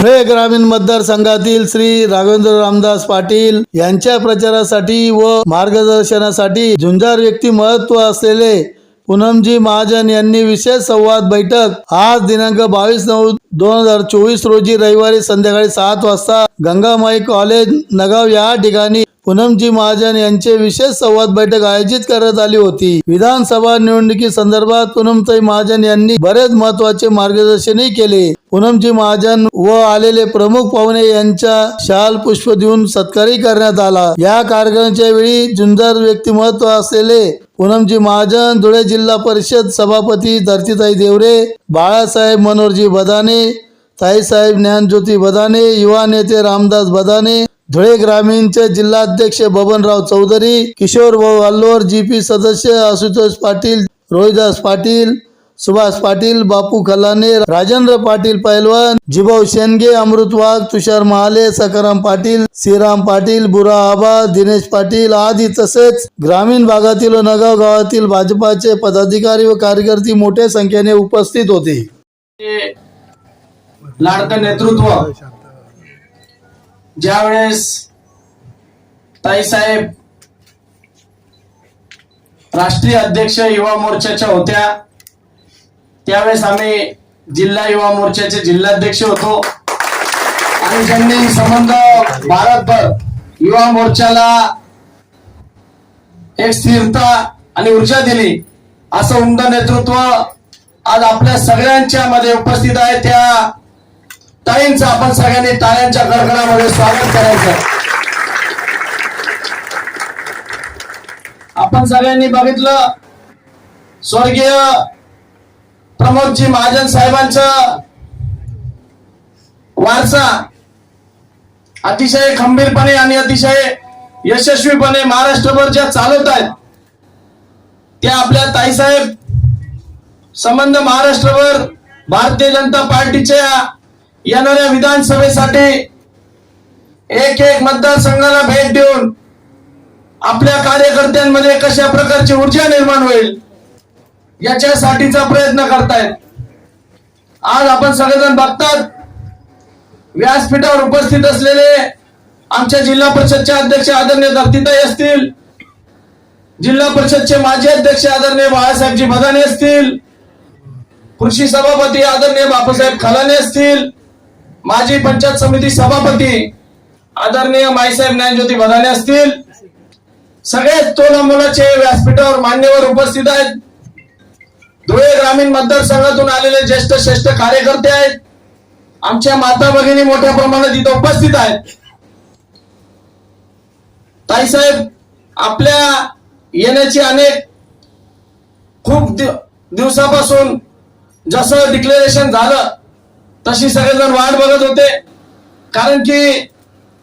धुळे ग्रामीण मतदारसंघातील श्री राघवेंद्र रामदास पाटील यांच्या प्रचारासाठी व मार्गदर्शनासाठी झुंजार व्यक्ती महत्त्व असलेले पूनमजी महाजन यांनी विशेष संवाद बैठक आज दिनांक बावीस नऊ दोन हजार चोवीस रोजी रविवारी संध्याकाळी सात वाजता गंगामाई कॉलेज नगाव या ठिकाणी पूनमजी महाजन यांचे विशेष संवाद बैठक आयोजित करण्यात आली होती. विधानसभा निवडणुकी संदर्भात पूनमताई महाजन यांनी बरेच महत्त्वाचे मार्गदर्शनही केले. पूनमजी महाजन व आलेले प्रमुख पाहुणे यांच्या शाल पुष्प देऊन सत्कारही करण्यात आला. या कार्यक्रमाच्या वेळी जुंजार व्यक्तिमत्व असलेले पूनमजी महाजन धुळे जिल्हा परिषद सभापती धरतीताई देवरे बाळासाहेब मनोहरजी बदाने ताईसाहेब ज्ञानज्योती बदाने युवा नेते रामदास बदाने धुळे ग्रामीणचे जिल्हाध्यक्ष बबनराव चौधरी किशोर भाऊ अल्लोर जीपी सदस्य आशुतोष पाटील रोहिदास पाटील सुभाष पाटील बापू खलाने राजेंद्र पाटील पैलवान जिभाऊ शेंडगे अमृत वाघ तुषार महाले सकाराम पाटील श्रीराम पाटील बुरा आबा दिनेश पाटील आदी तसेच ग्रामीण भागातील व नगाव गावातील भाजपाचे पदाधिकारी व कार्यकर्ते मोठ्या संख्येने उपस्थित होते. लाडकं नेतृत्व ज्यावेळेस ताईसाहेब राष्ट्रीय अध्यक्ष युवा मोर्चाच्या होत्या त्यावेळेस आम्ही जिल्हा युवा मोर्चाचे जिल्हाध्यक्ष होतो. आणि ज्यांनी संबंध भारतभर युवा मोर्चाला एक स्थिरता आणि ऊर्जा दिली असं उमद नेतृत्व आज आपल्या सगळ्यांच्या मध्ये उपस्थित आहे. त्या ताईंचं आपण सगळ्यांनी टाळ्यांच्या गडगडामध्ये स्वागत करायचं आपण सगळ्यांनी बघितलं स्वर्गीय प्रमोदजी महाजन साहेबांचा वारसा अतिशय खंबीरपणे आणि अतिशय यशस्वीपणे महाराष्ट्रभर ज्या चालवत आहेत त्या आपल्या ताईसाहेब संबंध महाराष्ट्रभर भारतीय जनता पार्टीच्या येणाऱ्या विधानसभेसाठी एक एक मतदारसंघाला भेट देऊन आपल्या कार्यकर्त्यांमध्ये कशा प्रकारची ऊर्जा निर्माण होईल याच्यासाठीचा प्रयत्न करतायत. आज आपण सगळेजण बघतात व्यासपीठावर उपस्थित असलेले आमच्या जिल्हा परिषदचे अध्यक्ष आदरणीय दत्तिताई असतील जिल्हा परिषदचे माजी अध्यक्ष आदरणीय बाळासाहेबजी बदाने असतील कृषी सभापती आदरणीय बापूसाहेब खलाने असतील माजी पंचायत समिती सभापती आदरणीय माईसाहेब ज्ञानज्योती बदाने असतील. सगळेच तोलामोलाचे व्यासपीठावर मान्यवर उपस्थित आहेत. धुळे ग्रामीण मतदारसंघातून आलेले ज्येष्ठ श्रेष्ठ कार्यकर्ते आहेत. आमच्या माता भगिनी मोठ्या प्रमाणात इथं उपस्थित आहेत. ताईसाहेब आपल्या येण्याची अनेक खूप दिवसापासून जसं डिक्लेरेशन झालं तशी सगळेजण वाट बघत होते. कारण की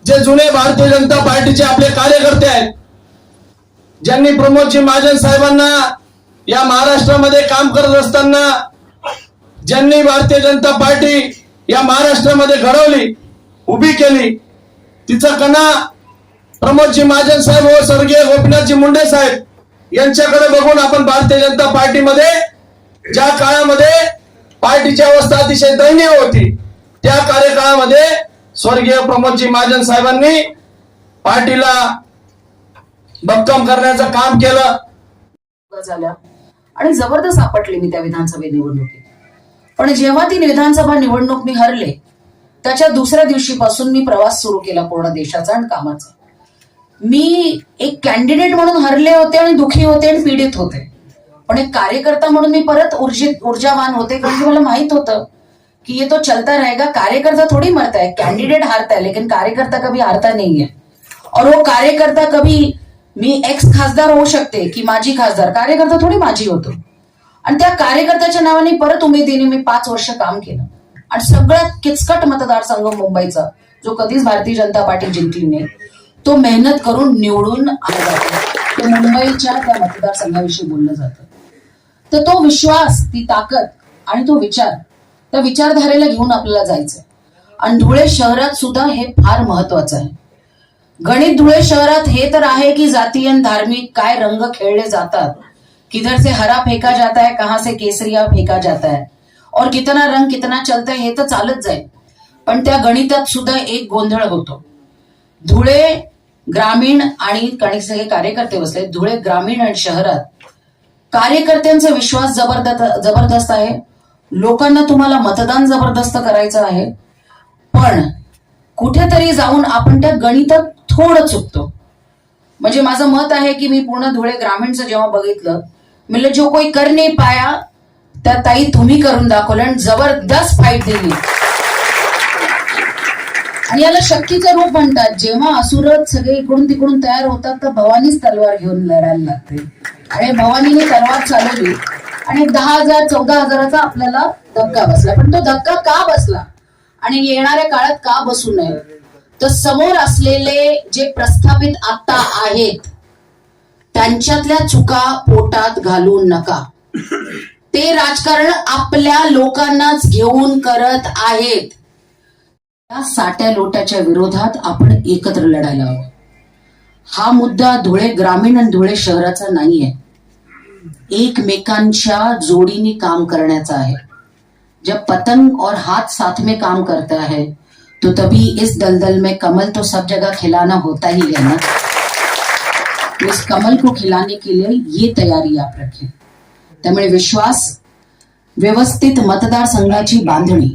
जे जुने भारतीय जनता पार्टीचे आपले कार्यकर्ते आहेत ज्यांनी प्रमोदजी महाजन साहेबांना या महाराष्ट्रामध्ये काम करत असताना ज्यांनी भारतीय जनता पार्टी या महाराष्ट्रामध्ये घडवली उभी केली तिचा कणा प्रमोदजी महाजन साहेब व स्वर्गीय गोपीनाथजी मुंडे साहेब यांच्याकडे बघून आपण भारतीय जनता पार्टीमध्ये ज्या काळामध्ये पार्टीची अवस्था अतिशय दयनीय होती त्या कार्यकाळामध्ये स्वर्गीय प्रमोदजी महाजन साहेबांनी पार्टीला भक्कम करण्याचं काम केलं. झाल्या. आणि जबरदस्त आपटले मी त्या विधानसभा निवडणुकीत. पण जेव्हा ती विधानसभा निवडणूक मी हरले त्याच्या दुसऱ्या दिवशीपासून मी प्रवास सुरू केला पूर्ण देशाचा आणि कामाचा. मी एक कॅन्डिडेट म्हणून हरले होते आणि दुखी होते आणि पीडित होते. पण एक कार्यकर्ता म्हणून मी परत ऊर्जित ऊर्जावान होते कारण की मला माहीत होतं कि ये तो चलता रहेगा कार्यकर्ता थोड़ी मरता है कैंडिडेट हारता है लेकिन कार्यकर्ता कभी हारता नहीं है. और वो कार्यकर्ता कभी मी एक्स खासदार होऊ शकते की माझी खासदार? कार्यकर्ता थोडी माझी होतो. आणि त्या कार्यकर्त्याच्या नावाने परत उमेदीने मी पाच वर्ष काम केलं. आणि सगळ्यात किचकट मतदारसंघ मुंबईचा जो कधीच भारतीय जनता पार्टी जिंकली नाही तो मेहनत करून निवडून आला तो मुंबईच्या त्या मतदारसंघाविषयी बोललं जातं. तर तो विश्वास ती ताकद आणि तो विचार त्या विचारधारेला घेऊन आपल्याला जायचंय. आणि धुळे शहरात सुद्धा हे फार महत्वाचं आहे. गणित धुळे शहरात हे तर आहे की जातीय धार्मिक काय रंग खेळले जातात? किधर से हरा फेका जाता है कहां से केसरिया फेका जाता है? और कितना रंग कितना चलता है हे तर चालत जाईल. पण त्या गणितात सुद्धा एक गोंधळ होतो. धुळे ग्रामीण आणि कणिकचे हे कार्यकर्ते बसले. धुळे ग्रामीण आणि शहरात कार्यकर्त्यांचा विश्वास जबरदस्त जबरदस्त आहे. लोकांना तुम्हाला मतदान जबरदस्त करायचं आहे. पण कुठेतरी जाऊन आपण त्या गणितात थोडं चुकतो. म्हणजे माझं मत आहे की मी पूर्ण धुळे ग्रामीणचं जेव्हा बघितलं म्हणलं जो कोई कर नाही पाया त्या ताई तुम्ही करून दाखवलं आणि जबरदस्त फाईट दिली. आणि याला शक्तीचं रूप म्हणतात. जेव्हा असुरत सगळे इकडून तिकडून तयार होतात तर भवानीच तलवार घेऊन लढायला लागते. आणि भवानीने तलवार चालवली आणि दहा हजार चौदा हजाराचा आपल्याला धक्का बसला. पण तो धक्का का बसला? आणि येणाऱ्या काळात का बसू नये? तर समोर असलेले जे प्रस्थापित आता आहेत त्यांच्यातल्या चुका पोटात घालू नका. ते राजकारण आपल्या लोकांनाच घेऊन करत आहेत. या साट्या लोट्याच्या विरोधात आपण एकत्र लढायला हवं. हा मुद्दा धुळे ग्रामीण आणि धुळे शहराचा नाहीये. एकमेकांच्या जोडीने काम करण्याचा आहे. जब पतंग और हाथ साथ में काम करता है तो तभी इस दलदल में कमल तो सब जगह खिलाना होता ही है ना? तो इस कमल को खिलाने के लिए ये तयारी आप रखें। त्यामुळे विश्वास व्यवस्थित मतदारसंघाची बांधणी।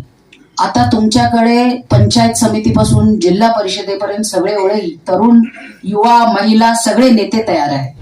आता तुमच्याकडे पंचायत समितीपासून जिल्हा परिषदेपर्यंत सगळे ओळे तरुण युवा महिला सगळे नेते तयार आहेत.